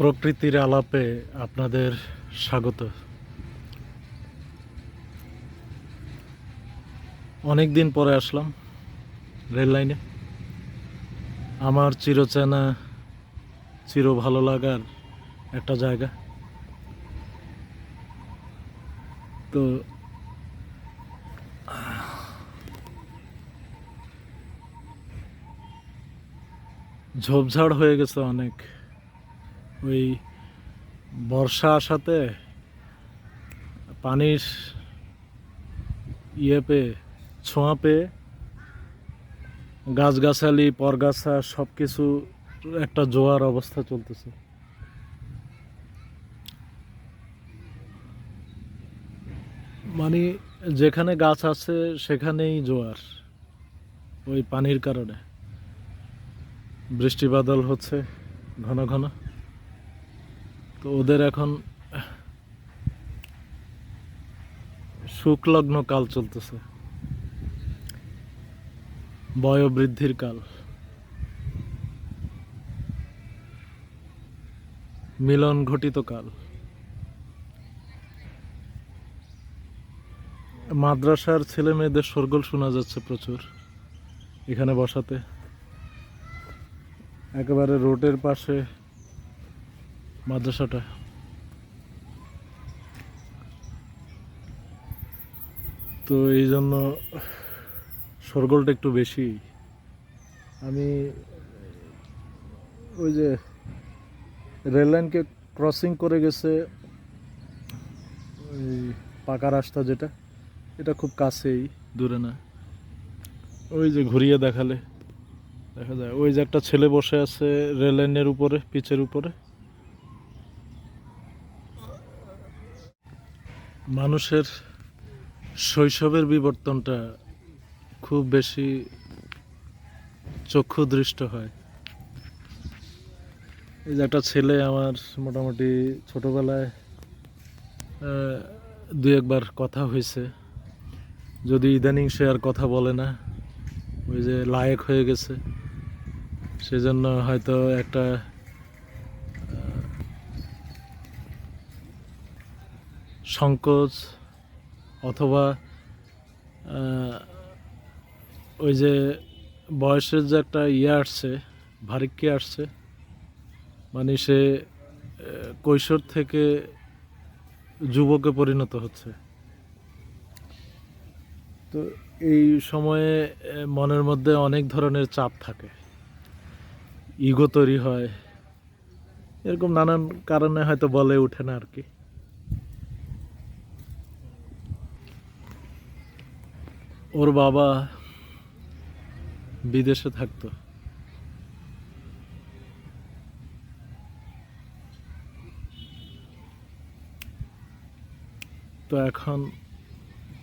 প্রকৃতির আলাপে আপনাদের স্বাগত। অনেক দিন পরে আসলাম রেল লাইনে। আমার চিরচেনা চির ভালো লাগার একটা জায়গা। তো, ঝোপঝাড় হয়ে গেছে অনেক। ওই বর্ষা আসাতে পানির ইয়ে পেয়ে, ছোঁয়া পেয়ে গাছগাছালি, পরগাছা সব কিছু একটা জোয়ার অবস্থা চলতেছে। মানে যেখানে গাছ আছে সেখানেই জোয়ার ওই পানির কারণে। বৃষ্টি বাদল হচ্ছে ঘন ঘন। তো ওদের এখন শুকলগ্ন কাল চলতেছে। বয়োবৃদ্ধির কাল। মিলন ঘটিত কাল। মাদ্রাসার ছেলে মেয়েদের সরগোল শোনা যাচ্ছে প্রচুর এখানে বসাতে। একেবারে রোডের পাশে মাদ্রাসাটা। তো এই জন্য সরগোলটা একটু বেশি। আমি ওই যে রেল লাইনকে ক্রসিং করে গেছে, ওই পাকা রাস্তা যেটা, এটা খুব কাছেই, দূরে না। ওই যে ঘুরিয়ে দেখালে, দেখা যায়। ওই যে একটা ছেলে বসে আছে রেল লাইনের উপরে, পিচের উপরে। মানুষের শৈশবের বিবর্তনটা খুব বেশি চক্ষু দৃষ্ট হয়। এই যে একটা ছেলে আমার মোটামুটি ছোটবেলায় দু একবার কথা হয়েছে। যদি ইদানিং সে আর কথা বলে না, ওই যে লায়ক হয়ে গেছে। সেজন্য হয়তো একটা সংকোচ অথবা ওই যে বয়সের যে একটা ইয়ে আসছে, ভারিক্কি আসছে মানে সে কৈশোর থেকে যুবকে পরিণত হচ্ছে। তো এই সময়ে মনের মধ্যে অনেক ধরনের চাপ থাকে। ইগো তৈরি হয়। এরকম নানান কারণে হয়তো বলে ওঠে না আর কি। ওর বাবা বিদেশে থাকতো। তো এখন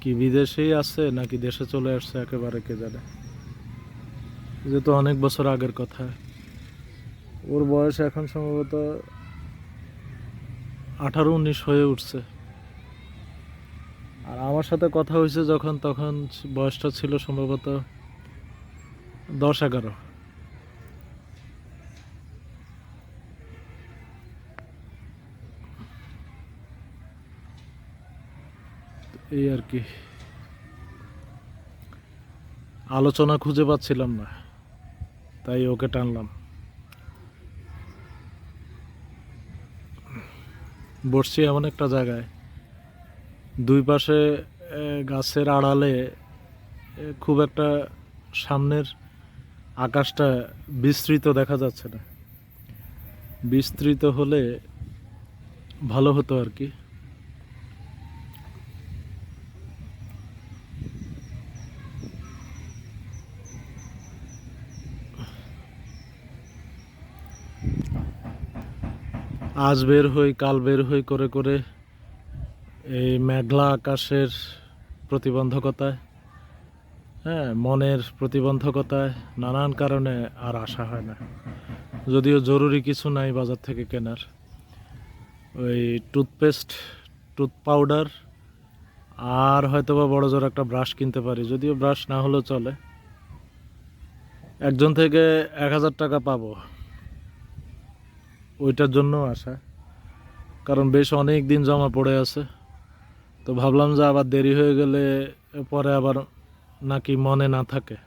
কি বিদেশেই আছে নাকি দেশে চলে আসছে একেবারে কে জানে। যেহেতু অনেক বছর আগের কথা। ওর বয়স এখন সম্ভবত আঠারো, উনিশ হয়ে উঠছে। আমার সাথে কথা হয়েছে যখন, তখন বয়সটা ছিল সম্ভবত দশ এগারো এই আর কি। আলোচনা খুঁজে পাচ্ছিলাম না, তাই ওকে টানলাম। বসছি এমন একটা জায়গায়। দুই পাশে গাছের আড়ালে খুব একটা সামনের আকাশটা বিস্তৃত দেখা যাচ্ছে না। বিস্তৃত হলে ভালো হতো আর কি। আজ বের হই, কাল বের হই করে করে এই মেঘলা আকাশের প্রতিবন্ধকতায় হ্যাঁ মনের প্রতিবন্ধকতায় নানান কারণে আর আসা হয় না। যদিও জরুরি কিছু নাই বাজার থেকে কেনার। ওই টুথপেস্ট, টুথ পাউডার আর হয়তো বা বড় জোর একটা ব্রাশ কিনতে পারি। যদিও ব্রাশ না হলেও চলে। একজন থেকে এক হাজার টাকা পাবো। ওইটার জন্য আসা। কারণ বেশ অনেক দিন জমা পড়ে আছে। তো ভাবলাম যে আবার দেরি হয়ে গেলে পরে আবার নাকি মনে না থাকে।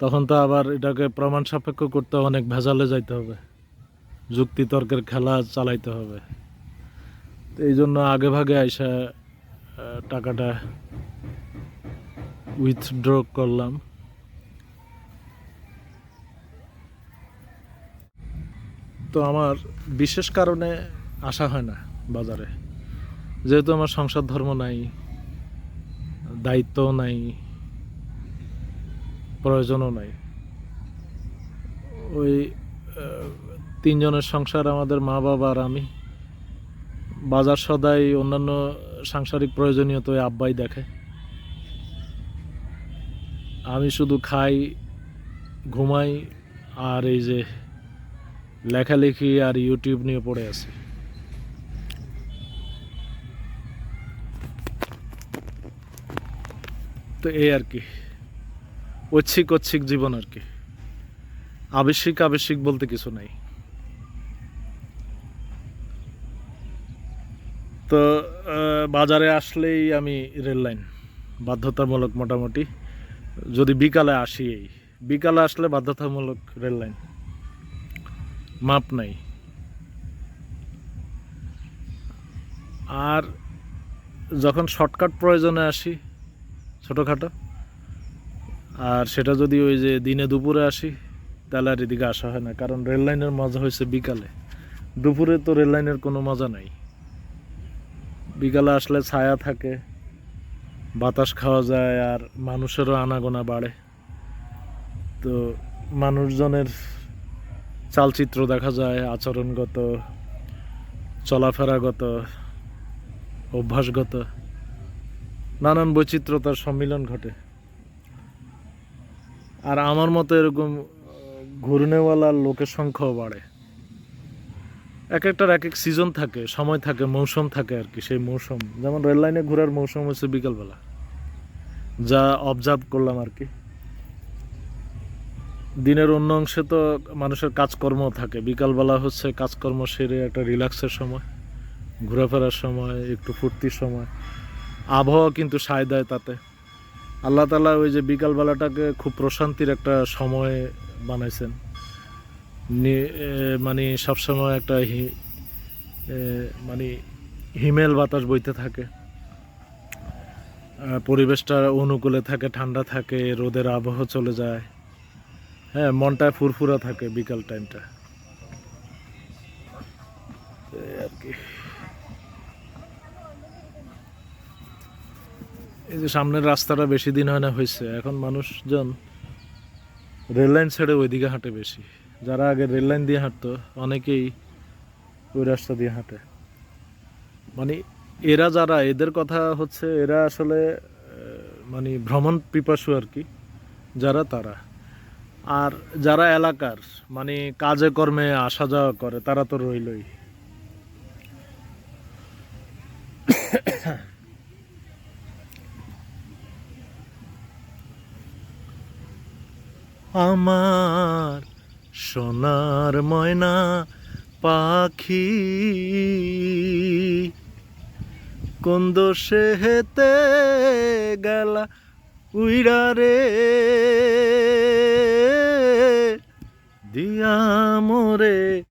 তখন তো আবার এটাকে প্রমাণ সাপেক্ষ করতে অনেক ভেজালে যাইতে হবে। যুক্তি তর্কের খেলা চালাইতে হবে। তো এই জন্য আগে ভাগে আইসা টাকাটা উইথড্র করলাম। তো আমার বিশেষ কারণে আসা হয় না বাজারে। যেহেতু আমার সংসার ধর্ম নাই, দায়িত্বও নাই, প্রয়োজনও নাই। ওই তিনজনের সংসার আমাদের মা, বাবা আর আমি। বাজার সদাই অন্যান্য সাংসারিক প্রয়োজনীয়তা ওই আব্বাই দেখে। আমি শুধু খাই, ঘুমাই আর এই যে লেখালেখি আর ইউটিউব নিয়ে পড়ে আছি। তো এই আর কি। ঐচ্ছিক ঐচ্ছিক জীবন আর কি। আবশ্যিক আবশ্যিক বলতে কিছু নাই। তো বাজারে আসলেই আমি রেল লাইন। বাধ্যতামূলক মোটামুটি। যদি বিকালে আসি এই। বিকালে আসলে বাধ্যতামূলক রেল লাইন। মাপ নাই। আর যখন শর্টকাট প্রয়োজনে আসি ছোটোখাটো। আর সেটা যদি ওই যে দিনে দুপুরে আসি, তাহলে আর এদিকে আসা হয় না। কারণ রেল লাইনের মজা হয়েছে বিকালে। দুপুরে তো রেল লাইনের কোনো মজা নাই। বিকালে আসলে ছায়া থাকে, বাতাস খাওয়া যায়, আর মানুষেরও আনাগোনা বাড়ে। তো মানুষজনের চালচিত্র দেখা যায়, আচরণগত, চলাফেরাগত, অভ্যাসগত। নানান বৈচিত্র্যতার সম্মিলন ঘটে। আর আমার মতো এরকম ঘুরনেওয়ালা লোকের সংখ্যাও বাড়ে। এক একটার এক এক সিজন থাকে, সময় থাকে, মৌসুম থাকে আর কি, সেই মৌসুম। যেমন রেল লাইনে ঘোরার মৌসুম হচ্ছে বিকালবেলা, যা অবজার্ভ করলাম আর কি। দিনের অন্য অংশে তো মানুষের কাজকর্ম থাকে। বিকালবেলা হচ্ছে কাজকর্ম সেরে একটা রিল্যাক্সের সময়, ঘোরাফেরার সময়, একটু ফুর্তির সময়। আবহাওয়া কিন্তু সায় দেয় তাতে। আল্লাহ তালা ওই যে বিকালবেলাটাকে খুব প্রশান্তির একটা সময় বানাইছেন। মানে সবসময় একটা হি- মানে হিমেল বাতাস বইতে থাকে। পরিবেশটা অনুকূলে থাকে, ঠান্ডা থাকে, রোদের আবহাওয়া চলে যায়। হ্যাঁ মনটা ফুরফুরা থাকে বিকাল টাইমটা আর কি। এই যে সামনের রাস্তাটা বেশি দিন হয় না হয়েছে, এখন মানুষজন রেল লাইন ছেড়ে ওইদিকে হাঁটে বেশি। যারা আগে রেল লাইন দিয়ে হাঁটতো, অনেকেই ওই রাস্তা দিয়ে হাঁটে। মানে এরা যারা, এদের কথা হচ্ছে এরা আসলে মানে ভ্রমণ পিপাসু আর কি, যারা তারা। আর যারা এলাকার মানে কাজে কর্মে আসা যাওয়া করে, তারা তো রইলই। আমার সোনার ময়না পাখি। কোন দোষে হেতে গেলা উইরা রে? দিয়া মোরে